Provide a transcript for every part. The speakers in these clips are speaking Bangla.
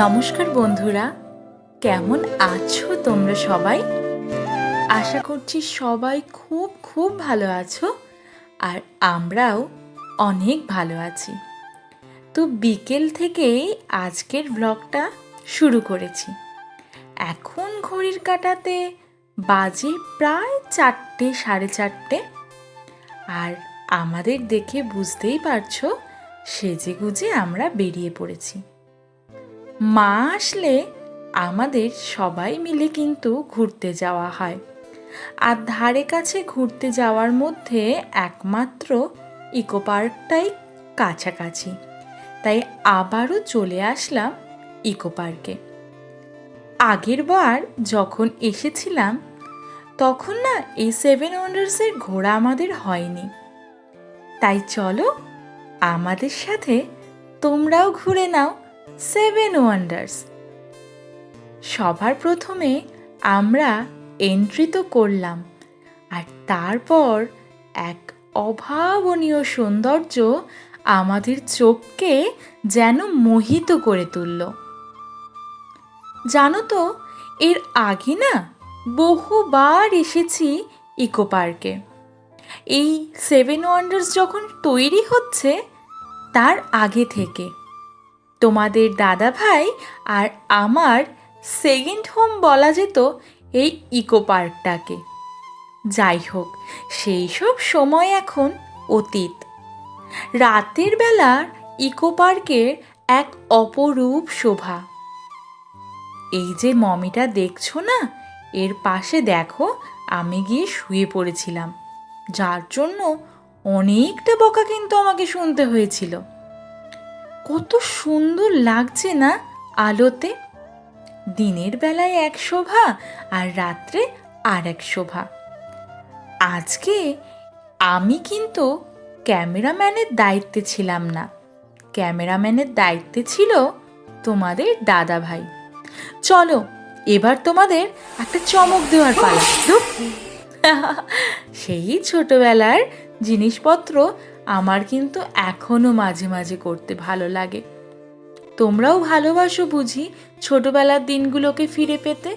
নমস্কার বন্ধুরা, কেমন আছো তোমরা সবাই? আশা করছি সবাই খুব খুব ভালো আছো আর আমরাও অনেক ভালো আছি। তো বিকেল থেকেই আজকের ব্লগটা শুরু করেছি। এখন ঘড়ির কাটাতে বাজে প্রায় চারটে, সাড়ে চারটে। আর আমাদের দেখে বুঝতেই পারছ সেজে গুজে আমরা বেরিয়ে পড়েছি। মা আসলে আমাদের সবাই মিলে কিন্তু ঘুরতে যাওয়া হয়। আর ধারে কাছে ঘুরতে যাওয়ার মধ্যে একমাত্র ইকো পার্কটাই কাছাকাছি। তাই আবারও চলে আসলাম ইকো পার্কে। আগের বার যখন এসেছিলাম, তখন না এই সেভেন ওয়ান্ডার্সের ঘোরা আমাদের হয়নি। তাই চলো আমাদের সাথে তোমরাও ঘুরে নাও। সেভেন ওয়ান্ডার্স সবার প্রথমে আমরা এন্ট্রি তো করলাম, আর তারপর এক অভাবনীয় সৌন্দর্য আমাদের চোখকে যেন মোহিত করে তুলল। জানো তো, এর আগে না বহুবার এসেছি ইকো পার্কে। এই সেভেন ওয়ান্ডার্স যখন তৈরি হচ্ছে, তার আগে থেকে। তোমাদের দাদা ভাই আর আমার সেকেন্ড হোম বলা যেত এই ইকো পার্কটাকে যাই হোক সেই সব সময় এখন অতীত। রাতের বেলার ইকো পার্কের এক অপরূপ শোভা। এই যে মমিটা দেখছ না, এর পাশে দেখো আমি গিয়ে শুয়ে পড়েছিলাম। যার জন্য অনেকটা বকা কিন্তু আমাকে শুনতে হয়েছিল। কত সুন্দর লাগছে না আলোতে? দিনের বেলায় এক শোভা আর রাত্রে আর এক শোভা। আজকে আমি কিন্তু ক্যামেরাম্যানের দায়িত্বে ছিলাম না। ক্যামেরাম্যানের দায়িত্বে ছিল তোমাদের দাদা ভাই চলো, এবার তোমাদের একটা চমক দেওয়ার পালা। সেই ছোটবেলার জিনিসপত্র আমার কিন্তু এখনও মাঝে মাঝে করতে ভালো লাগে। তোমরাও ভালোবাসো বুঝি ছোটবেলার দিনগুলোকে ফিরে পেতে?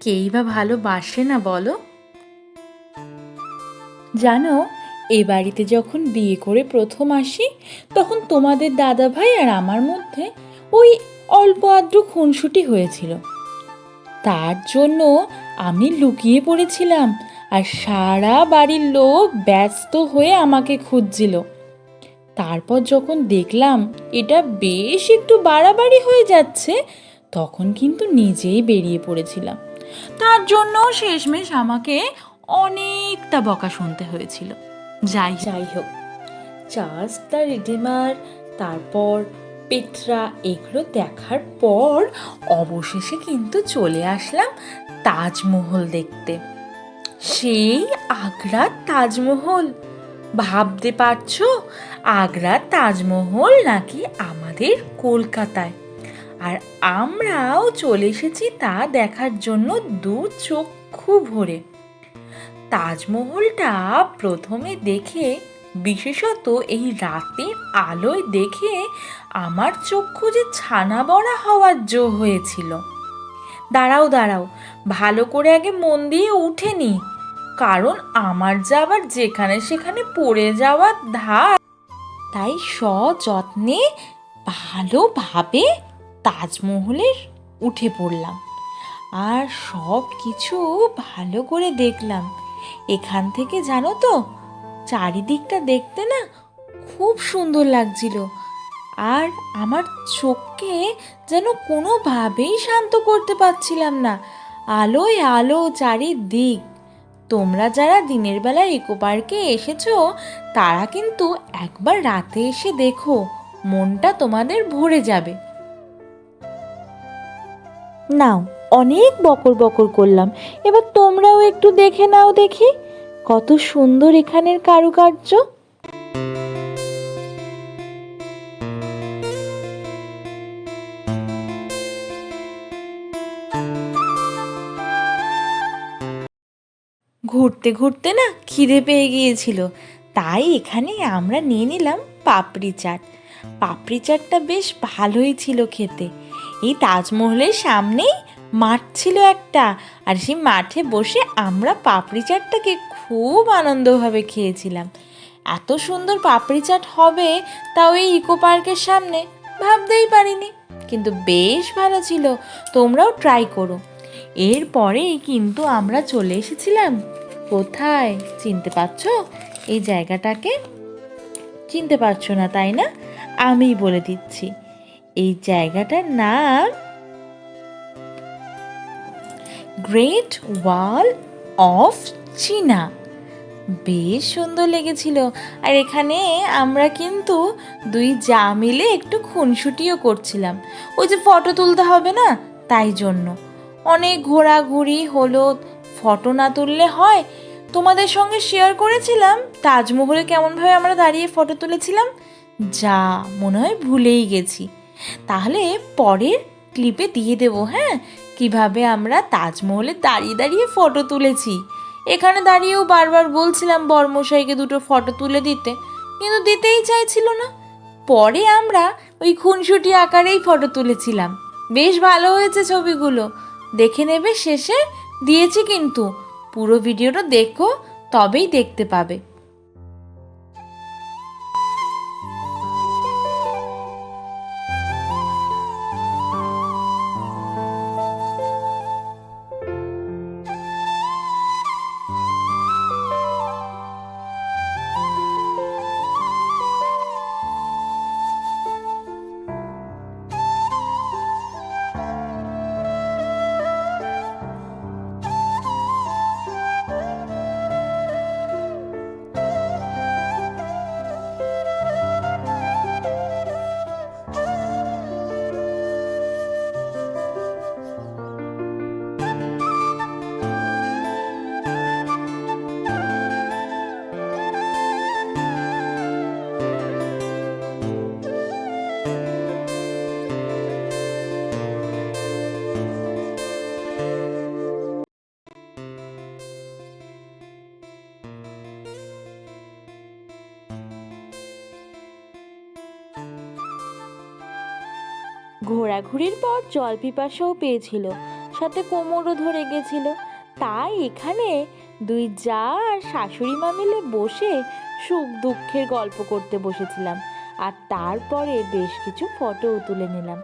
কেই বা ভালোবাসে না বলো? জানো, এ বাড়িতে যখন বিয়ে করে প্রথম আসি, তখন তোমাদের দাদা ভাই আর আমার মধ্যে ওই অল্প আদ্র খুনসুটি হয়েছিল। তার জন্য আমি লুকিয়ে পড়েছিলাম আর সারা বাড়ির লোক ব্যস্ত হয়ে আমাকে খুঁজছিল। তারপর যখন দেখলাম এটা বেশ একটু বাড়াবাড়ি হয়ে যাচ্ছে, তখন কিন্তু নিজেই বেরিয়ে পড়েছিলাম। তার জন্য শেষমেশ আমাকে অনেকটা বকা শুনতে হয়েছিল। যাই যাই হোক। চার্লস, দ্য রিডিমার, তারপর পেট্রা, এগুলো দেখার পর অবশেষে কিন্তু চলে আসলাম তাজমহল দেখতে। সেই আগ্রার তাজমহল। ভাবতে পারছ? আগ্রার তাজমহল নাকি আমাদের কলকাতায়? আর আমরাও চলে এসেছি তা দেখার জন্য দু চক্ষু ভরে। তাজমহলটা প্রথমে দেখে, বিশেষত এই রাতের আলোয় দেখে আমার চক্ষু যে ছানা বড়া হওয়ার জো হয়েছিল। দাঁড়াও দাঁড়াও, ভালো করে আগে মন দিয়ে উঠেনি কারণ আমার যা আবার যেখানে সেখানে পড়ে যাওয়ার ধার। তাই সযত্নে ভালোভাবে তাজমহলের উঠে পড়লাম। আর সব কিছু ভালো করে দেখলাম। এখান থেকে জানো তো, চারিদিকটা দেখতে না খুব সুন্দর লাগছিল। আর আমার চোখকে যেন কোনোভাবেই শান্ত করতে পারছিলাম না। আলোয় আলো চারিদিক তোমরা যারা দিনের বেলা ইকো পার্কে এসেছ, তারা কিন্তু একবার রাতে এসে দেখো, মনটা তোমাদের ভরে যাবে। নাও, অনেক বকর বকর করলাম। এবার তোমরাও একটু দেখে নাও দেখি, কত সুন্দর এখানের কারুকার্য। ঘুরতে ঘুরতে না খিদে পেয়ে গিয়েছিল। তাই এখানে আমরা নিয়ে নিলাম পাপড়ি চাট। পাপড়ি চাটটা বেশ ভালোই ছিল খেতে। এই তাজমহলের সামনেই মাঠ ছিল একটা, আর সেই মাঠে বসে আমরা পাপড়ি চাটটাকে খুব আনন্দভাবে খেয়েছিলাম। এত সুন্দর পাপড়ি চাট হবে তাও এই ইকো পার্কের সামনে, ভাবতেই পারিনি। কিন্তু বেশ ভালো ছিল, তোমরাও ট্রাই করো। এরপরেই কিন্তু আমরা চলে এসেছিলাম কোথায়? চিনতে পারছ? এই জায়গাটাকে? চিনতে পারছ না, তাই না? আমিই বলে দিচ্ছি। এই জায়গাটার নাম গ্রেট ওয়াল অফ চীনা। বেশ সুন্দর লেগেছিল। আর এখানে আমরা কিন্তু দুই যা মিলে একটু খুনসুটিও করছিলাম। ওই যে ফটো তুলতে হবে না? তাই জন্য। অনেক ঘোরাঘুরি হলো। ফটো না তুললে হয় তোমাদের সঙ্গে শেয়ার করেছিলাম। তাজমহলে কেমনভাবে আমরা দাঁড়িয়ে ফটো তুলেছিলাম, যা মনে হয় ভুলেই গেছি। তাহলে পরের ক্লিপে দিয়ে দেবো হ্যাঁ? কীভাবে আমরা তাজমহলে দাঁড়িয়ে দাঁড়িয়ে ফটো তুলেছি। এখানে দাঁড়িয়েও বারবার বলছিলাম বর্মশাইকে দুটো ফটো তুলে দিতে, কিন্তু দিতেই চাইছিল না। পরে আমরা ওই খুনসুটি আকারেই ফটো তুলেছিলাম। বেশ ভালো হয়েছে ছবিগুলো। দেখে নেবে শেষে, দিয়েছি কিন্তু। পুরো ভিডিওটা দেখো তবেই দেখতে পাবে। ঘোরাঘুরির পর জল পিপাসাও পেয়েছিল, সাথে কোমরও ধরে গেছিল। তাই এখানে দুই যা আর শাশুড়ি মা মিলে বসে সুখ দুঃখের গল্প করতে বসেছিলাম। আর তারপরে বেশ কিছু ফটোও তুলে নিলাম।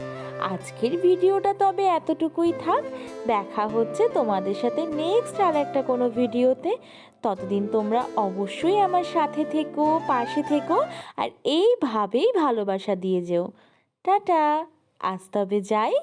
আজকের ভিডিওটা তবে এতটুকুই থাক। দেখা হচ্ছে তোমাদের সাথে নেক্সট আর একটা কোনো ভিডিওতে। ততদিন তোমরা অবশ্যই আমার সাথে থেকো, পাশে থেকো, আর এইভাবেই ভালোবাসা দিয়ে যেও। টাটা! আজ তবে যাই।